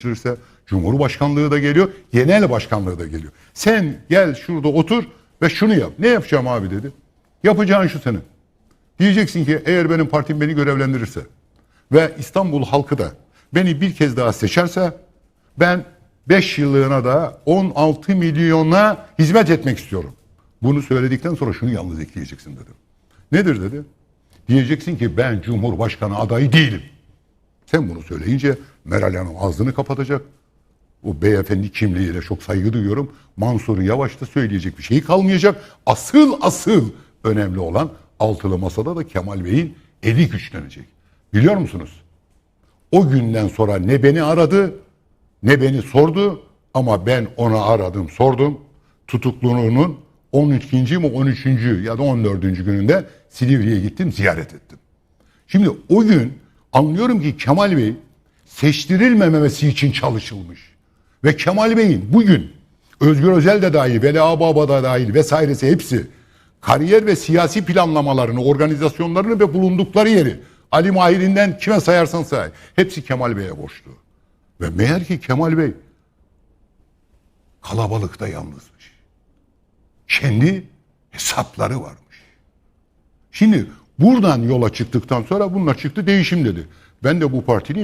seçilirse Cumhurbaşkanlığı da geliyor, genel başkanlığı da geliyor. Sen gel şurada otur ve şunu yap. Ne yapacağım abi dedi. Yapacağın şu senin. Diyeceksin ki eğer benim partim beni görevlendirirse ve İstanbul halkı da beni bir kez daha seçerse ben 5 yıllığına da 16 milyona hizmet etmek istiyorum. Bunu söyledikten sonra şunu yalnız ekleyeceksin dedim. Nedir dedi. Diyeceksin ki ben Cumhurbaşkanı adayı değilim. Sen bunu söyleyince Meral Hanım ağzını kapatacak. O beyefendi kimliğiyle çok saygı duyuyorum. Mansur Yavaş da söyleyecek bir şey kalmayacak. Asıl asıl önemli olan altılı masada da Kemal Bey'in eli güçlenecek. Biliyor musunuz? O günden sonra ne beni aradı ne beni sordu ama ben onu aradım sordum. Tutukluluğunun 12. mi 13. ya da 14. gününde Silivri'ye gittim ziyaret ettim. Şimdi o gün anlıyorum ki Kemal Bey seçtirilmemesi için çalışılmış. Ve Kemal Bey'in bugün Özgür Özel de dahil, Veli Ağbaba da dahil vesairesi hepsi kariyer ve siyasi planlamalarını, organizasyonlarını ve bulundukları yeri Ali Mahir'inden kime sayarsan say hepsi Kemal Bey'e borçlu. Ve meğer ki Kemal Bey kalabalıkta yalnızmış. Kendi hesapları varmış. Şimdi buradan yola çıktıktan sonra bununla çıktı değişim dedi. Ben de bu partinin